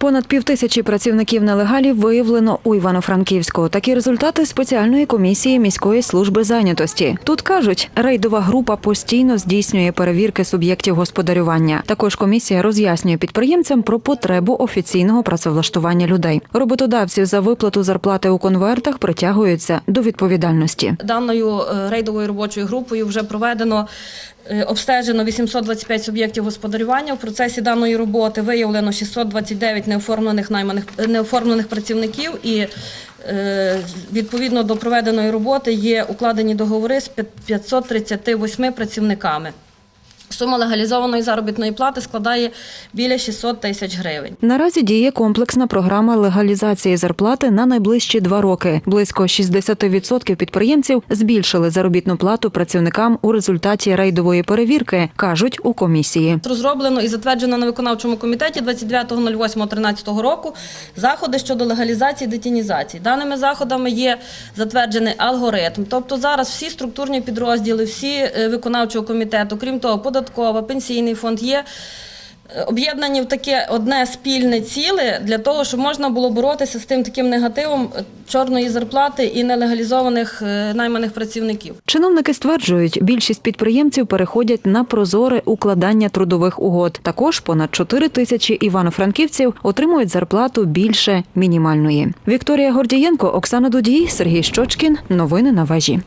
Понад півтисячі працівників нелегалів виявлено у Івано-Франківську. Такі результати спеціальної комісії міської служби зайнятості. Тут кажуть, рейдова група постійно здійснює перевірки суб'єктів господарювання. Також комісія роз'яснює підприємцям про потребу офіційного працевлаштування людей. Роботодавці за виплату зарплати у конвертах притягуються до відповідальності. Даною е, рейдовою робочою групою вже проведено обстежено 825 суб'єктів господарювання. В процесі даної роботи виявлено 629 неоформлених найманих е, неоформлених працівників і е, відповідно до проведеної роботи є укладені договори з 538 працівниками. Сума легалізованої заробітної плати складає біля 600 тисяч гривень. Наразі діє комплексна програма легалізації зарплати на найближчі два роки. Близько 60% підприємців збільшили заробітну плату працівникам у результаті рейдової перевірки, кажуть у комісії. Розроблено і затверджено на виконавчому комітеті 29.08.13 року заходи щодо легалізації детінізації. Даними заходами є затверджений алгоритм. Тобто зараз всі структурні підрозділи, всі е, виконавчого комітету, крім того, податкова, пенсійний фонд є. е, Об'єднані в таке одне спільне ціле для того, щоб можна було боротися з тим таким негативом е, чорної зарплати і нелегалізованих е, найманих працівників. Чиновники стверджують, більшість підприємців переходять на прозоре укладання трудових угод. Також понад 4 тисячі івано-франківців отримують зарплату більше мінімальної. Вікторія Гордієнко, Оксана Дудій, Сергій Щочкін. Новини на вежі.